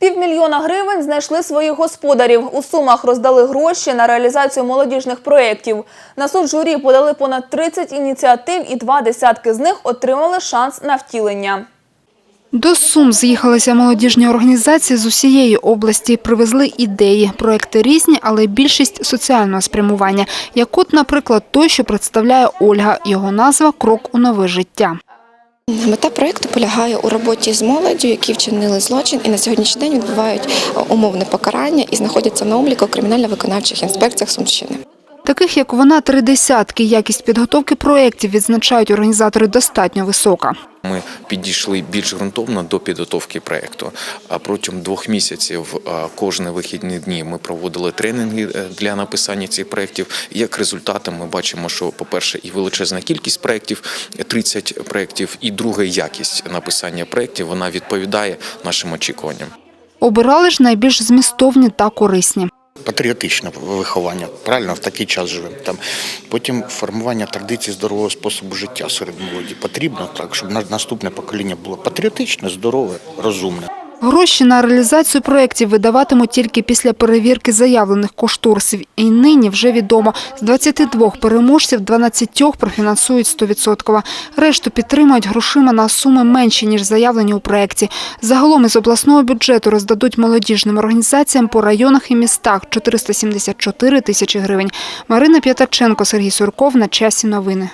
Півмільйона гривень знайшли своїх господарів. У Сумах роздали гроші на реалізацію молодіжних проєктів. На суд журі подали понад 30 ініціатив і два десятки з них отримали шанс на втілення. До Сум з'їхалися молодіжні організації з усієї області. Привезли ідеї. Проекти різні, але більшість соціального спрямування. Як от, наприклад, той, що представляє Ольга. Його назва «Крок у нове життя». Мета проєкту полягає у роботі з молоддю, які вчинили злочин і на сьогоднішній день відбувають е, умовне покарання і знаходяться на обліку кримінально-виконавчих інспекціях Сумщини. Таких, як вона, три десятки. Якість підготовки проєктів, відзначають організатори, достатньо висока. Ми підійшли більш ґрунтовно до підготовки проєкту. А протягом двох місяців а, кожні вихідні дні ми проводили тренінги е, для написання цих проєктів. Як результатом ми бачимо, що, по-перше, і величезна кількість проєктів, 30 проєктів, і друга якість написання проєктів, вона відповідає нашим очікуванням. Обирали ж найбільш змістовні та корисні. Патріотичне виховання. Правильно, в такий час живемо. Там потім формування традицій здорового способу життя серед молоді. Потрібно так, щоб на- наступне покоління було патріотичне, здорове, розумне. Гроші на реалізацію проєктів видаватимуть тільки після перевірки заявлених кошторисів. І нині вже відомо, з 22 переможців 12 профінансують 100%. Решту підтримують грошима на суми менші, ніж заявлені у проєкті. Загалом із обласного бюджету роздадуть молодіжним організаціям по районах і містах 474 тисячі гривень. Марина П'ятаченко, Сергій Сурков. На часі новини.